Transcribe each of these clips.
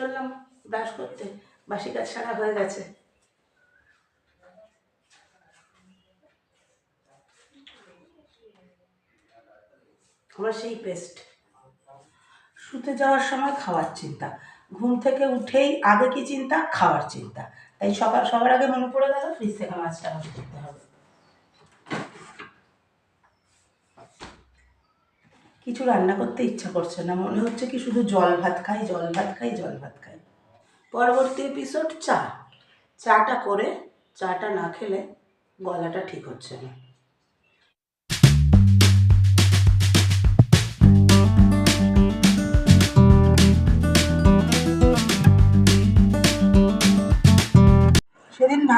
চললাম ব্রাশ করতে। বাসি কাজ সারা হয়ে গেছে। আমার সেই পেস্ট। শুতে যাওয়ার সময় খাওয়ার চিন্তা। ঘুম থেকে উঠেই আগে কি চিন্তা? খাওয়ার চিন্তা। তাই সকাল সবার আগে মনে পড়ে গেল ফ্রিজ থেকে মাছটা করতে হবে। কিছু রান্না করতে ইচ্ছা করছে না। মনে হচ্ছে কি শুধু জল ভাত খাই, জল ভাত খাই, জল ভাত খাই। পরবর্তী এপিসোড চা। চাটা করে, চাটা না খেলে গলাটা ঠিক হচ্ছে না।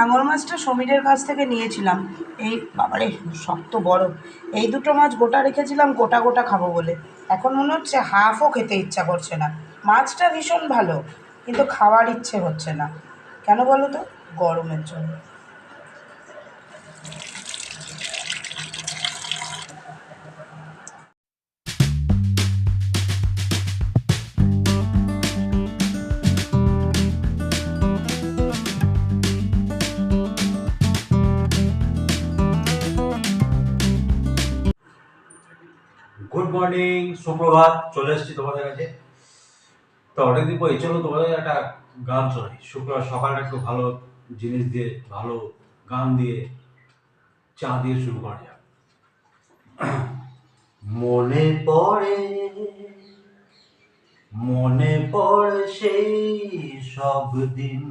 ভাঙর মাছটা সমীরের কাছ থেকে নিয়েছিলাম। এই বাবারে, শক্ত বড়। এই দুটো মাছ গোটা রেখেছিলাম, গোটা গোটা খাব বলে। এখন মনে হচ্ছে হাফও খেতে ইচ্ছা করছে না। মাছটা ভীষণ ভালো, কিন্তু খাওয়ার ইচ্ছে হচ্ছে না। কেন বলো তো? গরমের জন্য। গুড মর্নিং সুপ্রভাত, চলে এসেছি তোমাদের কাছে। তো অনেকদিন পর চলো তোমাদের একটা গান শোনাই। শুক্রবার সকালটা একটু ভালো জিনিস দিয়ে, ভালো গান দিয়ে চা দিয়ে শুরু করা যাক। মনে পড়ে মনে পড়ে সেই সব দিন।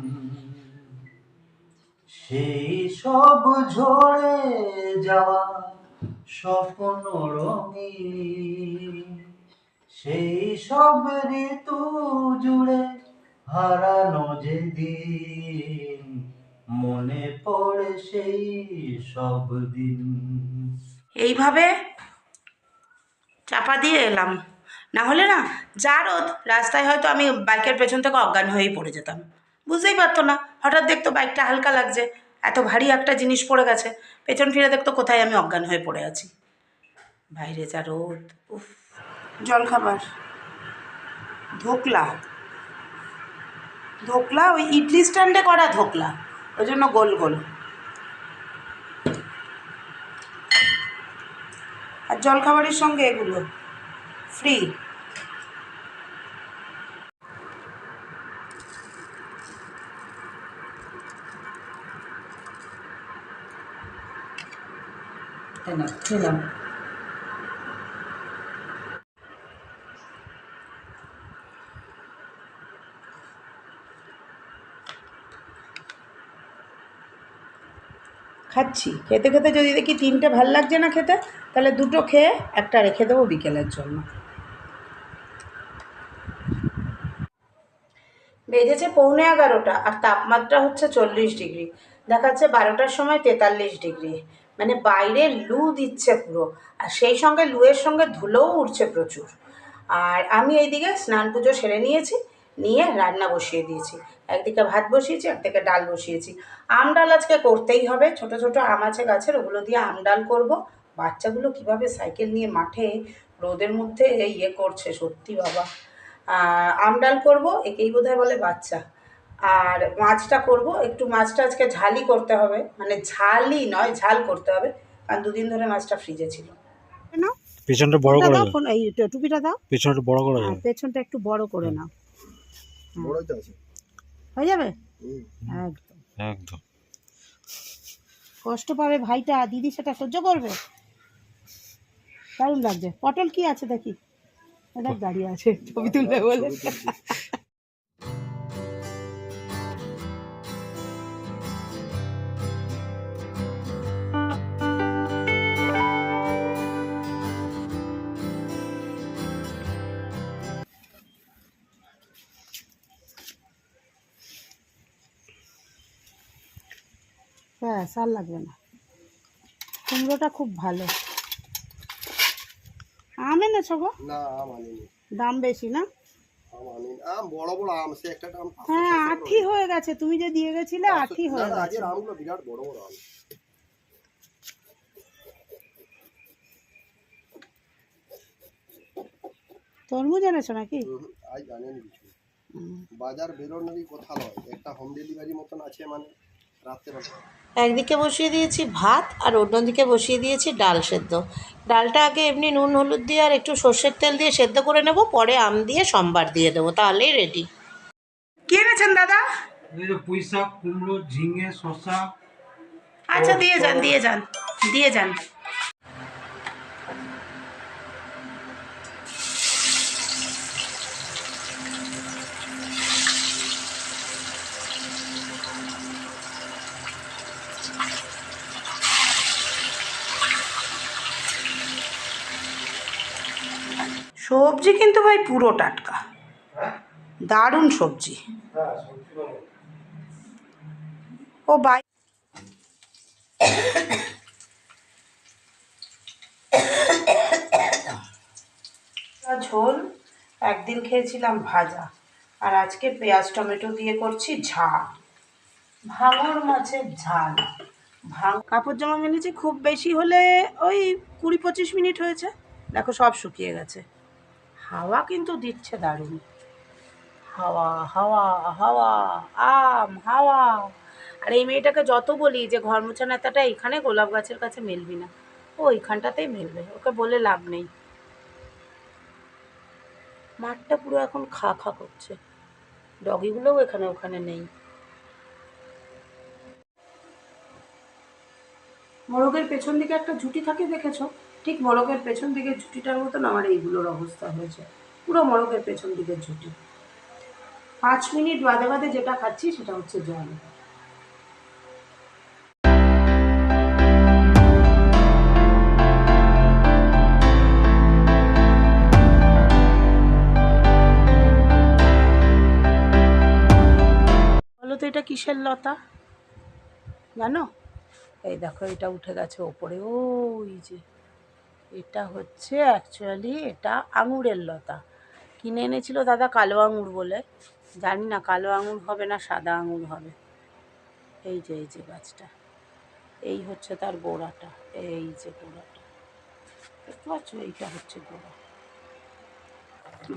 সেই সব ঝরে যাওয়া স্বপ্ন রঙিন। সেই সব ঋতু জুড়ে হারানো যে দিন। মনে পড়ে সেই সব দিন। এইভাবে চাপা দিয়ে এলাম। না হলে না, যা রোদ, রাস্তায় হয়তো আমি বাইকের পেছন থেকে অজ্ঞান হয়েই পড়ে যেতাম। বুঝতেই পারতো না, হঠাৎ দেখতো বাইকটা হালকা লাগছে। এত ভারী একটা জিনিস পড়ে গেছে। পেছন ফিরে দেখতো কোথায় আমি অজ্ঞান হয়ে পড়ে আছি। বাইরে যা রোদ উফ। জলখাবার। ধোকলা। ধোকলা ওই ইডলি স্ট্যান্ডে করা ধোকলা। ওই জন্য গোল গোল। আর জলখাবারের সঙ্গে এগুলো ফ্রি। খেলাম খাচ্ছি। খেতে খেতে যদি দেখি তিনটে ভালো লাগছে না খেতে, তাহলে দুটো খেয়ে একটা রেখে দেবো বিকেলের জন্য। বেজেছে পৌনে এগারোটা আর তাপমাত্রা হচ্ছে চল্লিশ ডিগ্রি। দেখাচ্ছে বারোটার সময় তেতাল্লিশ ডিগ্রি। মানে বাইরে লু দিচ্ছে পুরো। আর সেই সঙ্গে লুয়ের সঙ্গে ধুলোও উঠছে প্রচুর। আর আমি এইদিকে স্নান পুজো সেরে নিয়েছি, নিয়ে রান্না বসিয়ে দিয়েছি। একদিকে ভাত বসিয়েছি, একদিকে ডাল বসিয়েছি। আম ডাল আজকে করতেই হবে। ছোট ছোট আম আছে গাছের, ওগুলো দিয়ে আম ডাল করব। বাচ্চাগুলো কীভাবে সাইকেল নিয়ে মাঠে, রোদের মধ্যে ইয়ে করছে, সত্যি বাবা। আম ডাল করব, একেই বোধহয় বলে বাচ্চা। আর মাছটা করব একটু মাছটা আজকে ঝালই করতে হবে মানে ঝালই নয় ঝাল করতে হবে কারণ দুদিন ধরে মাছটা ফ্রিজে ছিল। পেছনটা বড় করে দাও এই টুপিটা দাও। পেছনটা বড় করে দাও। পেছনটা একটু বড় করে নাও। বড়ই তো আছে। হয়ে যাবে? একদম। একদম। কষ্ট পাবে ভাইটা দিদি সেটা সহ্য করবে? দারুণ লাগছে। পটল কি আছে দেখি? দেখ দাঁড়িয়ে আছে ছবি তুলবে বলে। ব্যাস আর লাগবে না। কুমড়োটা খুব ভালো। আম এনেছো গো? না আম আনিনি। দাম বেশি না? আম বড় বড় আম সে একটা আম হ্যাঁ আঠি হয়ে গেছে। তুমি যে দিয়ে গেছিলে আঠি হয়ে গেছে। আজকের আমগুলো বিরাট বড় বড় আম। তরমুজ এনেছো নাকি? আজ আনেনি কিছু। বাজার বেরোনোরই কথা নয়। একটা হোম ডেলিভারি মতন আছে মানে। একদিকে বসিয়ে দিয়েছি ভাত আর অন্যদিকে বসিয়ে দিয়েছি ডাল সেদ্ধ। ডালটা আগে এমনি নুন হলুদ দিয়ে আর একটু সর্ষের তেল দিয়ে সেদ্ধ করে নেব পরে আম দিয়ে সম্বার দিয়ে দেবো তাহলেই রেডি কি এনেছেন দাদা? পুঁইশাক পুঁই শাক কুমড়ো ঝিঙে শসা। আচ্ছা দিয়ে যান দিয়ে যান দিয়ে যান। সবজি কিন্তু ভাই পুরো টাটকা। দারুণ সবজি। ও বাই ঝোল একদিন খেয়েছিলাম ভাজা আর আজকে পেঁয়াজ টমেটো দিয়ে করছি ঝাল। ভাঙর মাছের ঝাল। ভাঙ কাপড় জামা মেলেছি খুব বেশি হলে ওই কুড়ি পঁচিশ মিনিট হয়েছে। দেখো সব শুকিয়ে গেছে। হাওয়া কিন্তু দিচ্ছে দারুণ। হাওয়া হাওয়া হাওয়া, আম, হাওয়া। আর এই মেয়েটাকে যত বলি যে ঘর মোছা নেতাটা এখানে গোলাপ গাছের কাছে মেলবি না, ও ওইখানটাতেই মেলবে, ওকে বলে লাভ নেই। মাঠটা পুরো এখন খা খা করছে, ডগিগুলোও এখানে ওখানে নেই। মোরগের পেছন দিকে একটা ঝুঁটি থাকে দেখেছ? ঠিক মরকের পেছন দিকের ঝুঁটিটার মতন আমার এইগুলোর অবস্থা হয়েছে। পুরো মরকের পেছন দিকের ঝুঁটি। পাঁচ মিনিট বাদে বাদে যেটা খাচ্ছি সেটা হচ্ছে জল। তো এটা কিসের লতা? জানো? এই দেখো, এটা উঠে গেছে ওপরে। ওই যে। এটা হচ্ছে অ্যাকচুয়ালি এটা আঙুরের লতা। কিনে এনেছিল দাদা কালো আঙুর বলে। জানি না কালো আঙুর হবে না সাদা আঙুর হবে। এই যে এই যে গাছটা। এই হচ্ছে তার গোড়াটা। এই যে গোড়াটা। দেখতে পাচ্ছ? এইটা হচ্ছে গোড়া।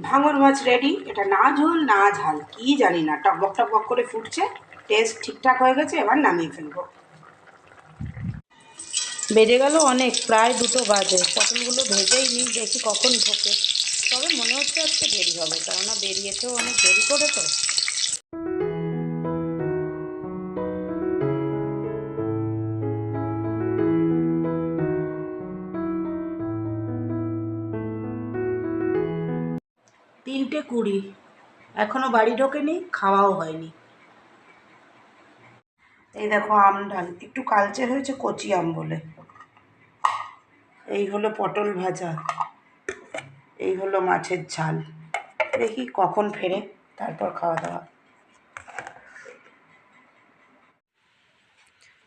ভাঙর মাছ রেডি এটা না ঝোল, না ঝাল। কি জানি না। টকবক টকবক করে ফুটছে। টেস্ট ঠিকঠাক হয়ে গেছে, এবার নামিয়ে ফেলব। বেজে গেল অনেক, প্রায় দুটো বাজে। পটলগুলো ভেজেই নিই দেখি কখন ঢোকে। তবে মনে হচ্ছে আজকে দেরি হবে, কেননা বেরিয়েছেও অনেক দেরি করে তো। তিনটে কুড়ি। এখনও বাড়ি ঢোকেনি, খাওয়াও হয়নি। এই দেখো আম ডাল একটু কালচে হয়েছে কচি আম বলে। এই হলো পটল ভাজা, এই হলো মাছের ঝাল। দেখি কখন ফেরে, তারপর খাওয়া দাওয়া।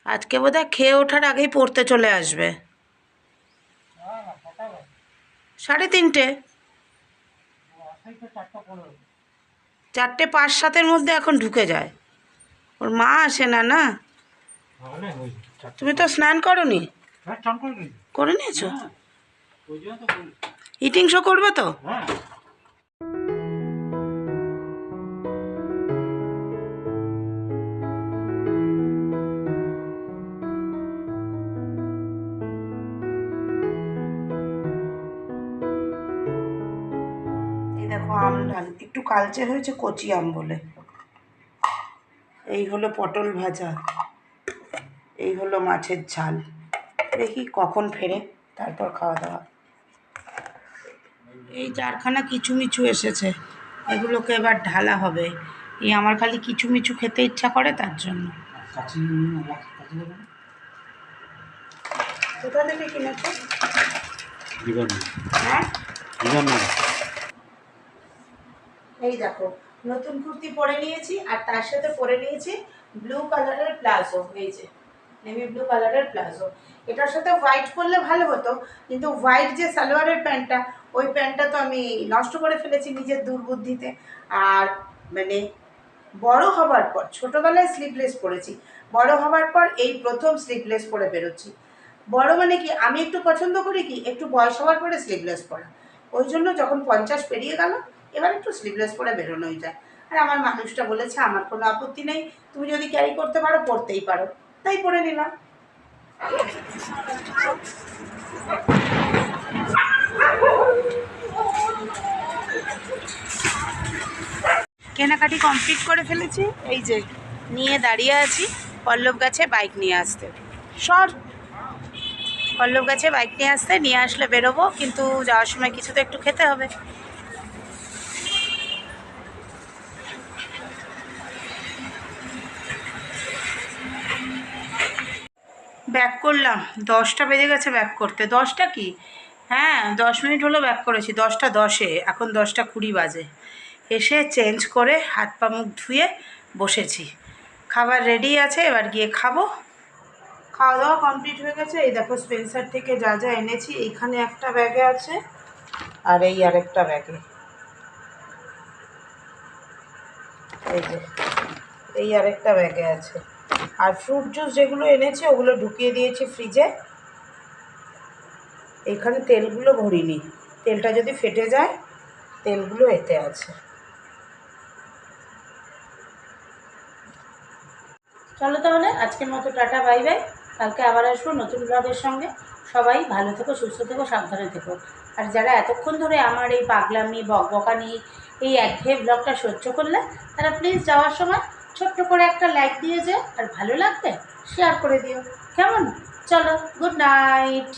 আজকে বোধহয় খেয়ে ওঠার আগেই পড়তে চলে আসবে। সাড়ে তিনটে। চারটে পাঁচ সাতের মধ্যে এখন ঢুকে যায়। ওর মা আসে না না? তুমি তো স্নান করনি? করে নিয়েছো। ইটিং শো করবে তো? এই দেখো আম একটু কালচে হয়েছে কচি আম বলে। এই হলো পটল ভাজা। এই হলো মাছের ঝাল। দেখি কখন ফেরে তারপর খাওয়া দাওয়া এই চারখানা কিচুমিচু এসেছে। এগুলোকে এবার ঢালা হবে। এই আমার খালি কিচুমিচু খেতে ইচ্ছা করে তার জন্য। কোথা থেকে কিনেছো? হ্যাঁ? এই দেখো। নতুন কুর্তি পরে নিয়েছি আর তার সাথে পরে নিয়েছি ব্লু কালারের প্লাজো, এই যে নেভি ব্লু কালারের প্লাজো। এটার সাথে হোয়াইট পরলে ভালো হতো, কিন্তু হোয়াইট যে সালোয়ারের প্যান্টটা, ওই প্যান্টটা তো আমি নষ্ট করে ফেলেছি নিজের দুর্বুদ্ধিতে। আর মানে বড় হবার পর, ছোটোবেলায় স্লিভলেস পরেছি, বড় হবার পর এই প্রথম স্লিভলেস পরে বেরোচ্ছি। বড় মানে কি, আমি একটু পছন্দ করি কি, একটু বয়স হওয়ার পরে স্লিভলেস পরা। ওই জন্য যখন পঞ্চাশ পেরিয়ে গেল এবার একটু স্লিভলেস পরে বেরোনোই যায়। আর আমার মানুষটা বলেছে, আমার কোনো আপত্তি নেই, তুমি যদি ক্যারি করতে পারো পড়তেই পারো। তাই পরে নিলাম। কেনাকাটি কমপ্লিট করে ফেলেছি। এই যে, নিয়ে দাঁড়িয়ে আছি পল্লব গাছে বাইক নিয়ে আসতে। সর। পল্লব গাছে বাইক নিয়ে আসতে, নিয়ে আসলে বেরোবো, কিন্তু যাওয়ার সময় কিছু তো একটু খেতে হবে। ব্যাক করলাম। দশটা বেজে গেছে ব্যাক করতে। দশটা কি? হ্যাঁ দশ মিনিট হলো ব্যাক করেছি। দশটা দশে। এখন দশটা কুড়ি বাজে। এসে চেঞ্জ করে হাত পা মুখ ধুয়ে বসেছি। খাবার রেডি আছে, এবার গিয়ে খাব। খাওয়া দাওয়া কমপ্লিট হয়ে গেছে। এই দেখো স্পেন্সার থেকে যা যা এনেছি, এইখানে একটা ব্যাগে আছে আর এই আরেকটা ব্যাগে এই যে, এই আরেকটা ব্যাগে আছে। আর ফ্রুট জুস যেগুলো এনেছে, ওগুলো ঢুকিয়ে দিয়েছি ফ্রিজে এখানে তেলগুলো ভরিনি। তেলটা যদি ফেটে যায়, তেলগুলো এতে আছে। চলো তাহলে, আজকের মতো টাটা, বাই বাই। কালকে আবার আসব নতুন ব্লগের সঙ্গে। সবাই ভালো থেকো, সুস্থ থেকো, সাবধানে থেকো। আর যারা এতক্ষণ ধরে আমার এই পাগলামি, বকবকানি, এই একঘেয়ে ব্লগটা সহ্য করলে, তারা প্লিজ যাওয়ার সময় ছোট্ট করে একটা লাইক দিয়ে যে আর ভালো লাগবে শেয়ার করে দিও। কেমন? চলো গুড নাইট